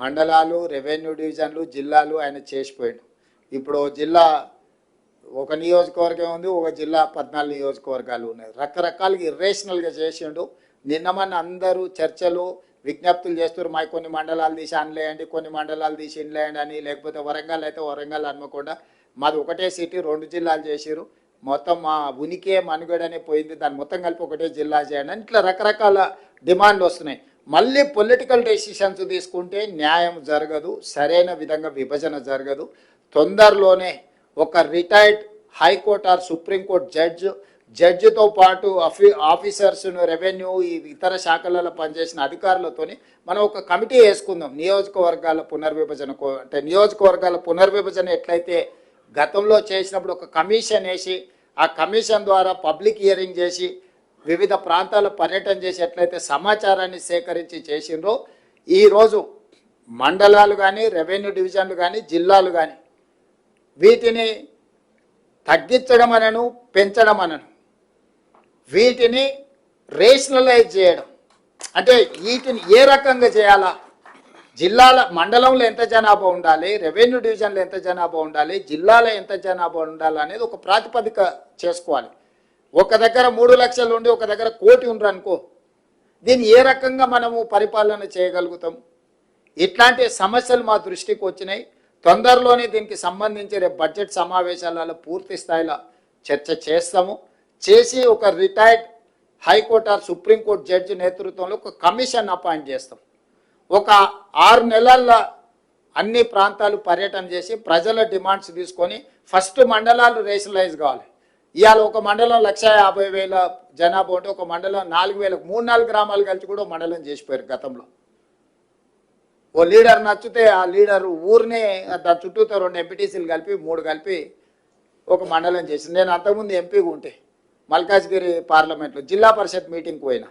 మండలాలు రెవెన్యూ డివిజన్లు జిల్లాలు ఆయన చేసిపోయాడు. ఇప్పుడు జిల్లా ఒక నియోజకవర్గం ఉంది ఒక జిల్లా పద్నాలుగు నియోజకవర్గాలు ఉన్నాయి. రకరకాలుగా ఇర్రేషనల్గా చేసిండు. నిన్న మన అందరూ చర్చలు విజ్ఞప్తులు చేస్తారు మా కొన్ని మండలాలు తీసి అనలేయండి కొన్ని మండలాలు తీసి ఇన్లేయండి అని. లేకపోతే వరంగల్ అయితే వరంగల్ అనుకోకుండా మాది ఒకటే సిటీ రెండు జిల్లాలు చేసిరు మొత్తం మా ఉనికే మనుగడనే పోయింది. దాన్ని మొత్తం కలిపి ఒకటే జిల్లా చేయండి అని ఇట్లా రకరకాల డిమాండ్లు వస్తున్నాయి. మళ్ళీ పొలిటికల్ డెసిషన్స్ తీసుకుంటే న్యాయం జరగదు సరైన విధంగా విభజన జరగదు. తొందరలోనే ఒక retired high court or supreme court judge జడ్జితో పాటు ఆఫీ ఆఫీసర్స్ను రెవెన్యూ ఈ ఇతర శాఖలలో పనిచేసిన అధికారులతోని మనం ఒక కమిటీ వేసుకుందాం. నియోజకవర్గాల పునర్విభజన అంటే నియోజకవర్గాల పునర్విభజన ఎట్లయితే గతంలో చేసినప్పుడు ఒక కమిషన్ వేసి ఆ కమిషన్ ద్వారా పబ్లిక్ హియరింగ్ చేసి వివిధ ప్రాంతాలు పర్యటన చేసి ఎట్లయితే సమాచారాన్ని సేకరించి చేసిండ్రో. ఈరోజు మండలాలు కానీ రెవెన్యూ డివిజన్లు కానీ జిల్లాలు కానీ వీటిని తగ్గించడం అనను పెంచడం అనను వీటిని రేషనలైజ్ చేయడం. అంటే వీటిని ఏ రకంగా చేయాలా? జిల్లాల మండలంలో ఎంత జనాభా ఉండాలి? రెవెన్యూ డివిజన్లో ఎంత జనాభా ఉండాలి? జిల్లాలో ఎంత జనాభా ఉండాలి అనేది ఒక ప్రాతిపదిక చేసుకోవాలి. ఒక దగ్గర మూడు లక్షలు ఉండి ఒక దగ్గర కోటి ఉండరు అనుకో. దీన్ని ఏ రకంగా మనము పరిపాలన చేయగలుగుతాం? ఇట్లాంటి సమస్యలు మా దృష్టికి వచ్చినాయి. తొందరలోనే దీనికి సంబంధించి రేపు బడ్జెట్ సమావేశాలలో పూర్తి స్థాయిలో చర్చ చేస్తాము. చేసి ఒక retired high court or supreme court judge నేతృత్వంలో ఒక కమిషన్ అపాయింట్ చేస్తాం. ఒక ఆరు నెలల్లో అన్ని ప్రాంతాలు పర్యటన చేసి ప్రజల డిమాండ్స్ తీసుకొని ఫస్ట్ మండలాలు రేషనలైజ్ కావాలి. ఇవాళ ఒక మండలం లక్ష యాభై వేల జనాభా ఉంటే ఒక మండలం నాలుగు వేల మూడు నాలుగు గ్రామాలు కలిసి కూడా మండలం చేసిపోయారు గతంలో. ఓ లీడర్ నచ్చితే ఆ లీడర్ ఊరినే దాని చుట్టూతో రెండు ఎంపీటీసీలు కలిపి మూడు కలిపి ఒక మండలం చేసింది. నేను అంతకుముందు ఎంపీగా ఉంటే మల్కాజ్గిరి పార్లమెంట్లో జిల్లా పరిషత్ మీటింగ్కి పోయినా.